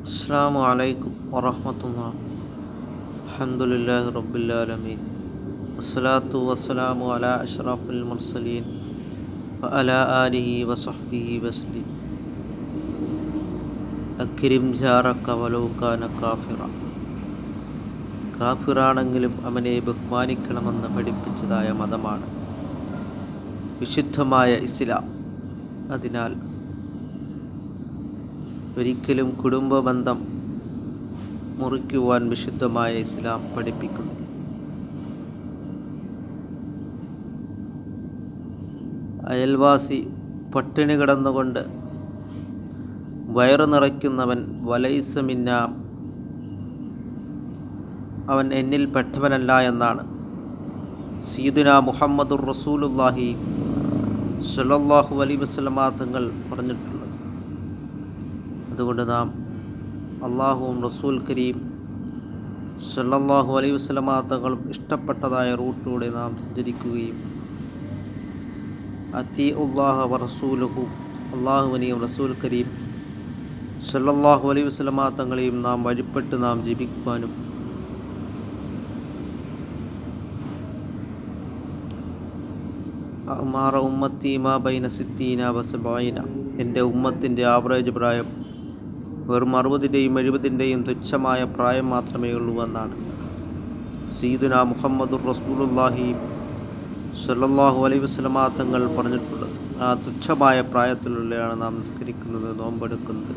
അസ്സാം വലൈക്കും വറഹമത്തുള്ള അഹമ്മദില്ലാഹി റബ്ബുല്ലാലമീൻ വസ്സലാത്തു വസ്സലാമു അല അഷ്റഫുൽ മുർസലീൻ അല ആലിഹി വസഹ്ബിഹി വസ്ലീം. അക്രിം ജാറക്ക കാഫിറ. കാഫിറാണെങ്കിലും അവനെ ബഹുമാനിക്കണമെന്ന് പഠിപ്പിച്ചതായ മതമാണ്. വിശുദ്ധമായ ഇസ്ലാം. അതിനാൽ ഒരിക്കലും കുടുംബ ബന്ധം മുറിക്കുവാൻ വിശുദ്ധമായ ഇസ്ലാം പഠിപ്പിക്കുന്നു. അയൽവാസി പട്ടിണി കിടന്നുകൊണ്ട് വയറു നിറയ്ക്കുന്നവൻ വലൈസമിന്ന അവൻ എന്നിൽ പെട്ടവനല്ല എന്നാണ്. സീദുന മുഹമ്മദുർ റസൂലുല്ലാഹി സലല്ലാഹു അലൈ വസല്ലമ തങ്ങൾ പറഞ്ഞിട്ടുള്ളത്. അതുകൊണ്ട് നാം അള്ളാഹുവും റസൂൽ കരീം സല്ലാഹു അലൈഹി തങ്ങളും ഇഷ്ടപ്പെട്ടതായ റൂട്ടിലൂടെ നാം സഞ്ചരിക്കുകയും അത്തി ഉള്ളാഹ റസൂലുഹു അള്ളാഹുവിനെയും റസൂൽ കരീം സല്ലാഹു അലൈഹി വസല്ലമ തങ്ങളെയും നാം വഴിപ്പെട്ട് നാം ജീവിക്കുവാനും മാറ ഉമ്മത്തി മാ ബൈന സിത്തീന വസബായിന എന്റെ ഉമ്മത്തിന്റെ ആവറേജ് പ്രായം വെറും അറുപതിന്റെയും എഴുപതിന്റെയും തുച്ഛമായ പ്രായം മാത്രമേ ഉള്ളൂ എന്നാണ്. സീദുന മുഹമ്മദുർ റസൂലുല്ലാഹി സല്ലാഹു അലൈ വസല്ലമ തങ്ങൾ പറഞ്ഞിട്ടുള്ളത്. ആ തുച്ഛമായ പ്രായത്തിലുള്ളയാണ് നാം നിസ്കരിക്കുന്നത് നോമ്പെടുക്കുന്നത്.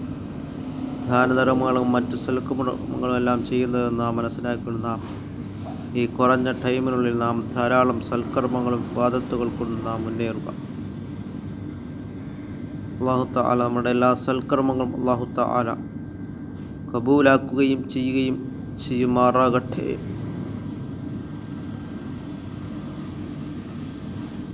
ദാനധർമ്മങ്ങളും മറ്റു സൽക്കർമ്മങ്ങളും എല്ലാം ചെയ്യുന്നതെന്ന് നാം മനസ്സിലാക്കുന്ന ഈ കുറഞ്ഞ ടൈമിനുള്ളിൽ നാം ധാരാളം സൽക്കർമ്മങ്ങളും വാദത്തുകൾ കൊണ്ട് നാം മുന്നേറുക. അള്ളാഹു താല നമ്മുടെ എല്ലാ സൽക്കർമ്മങ്ങളും അള്ളാഹു താല കബൂലാക്കുകയും ചെയ്യുകയും ചെയ്യുമാറാകട്ടെ.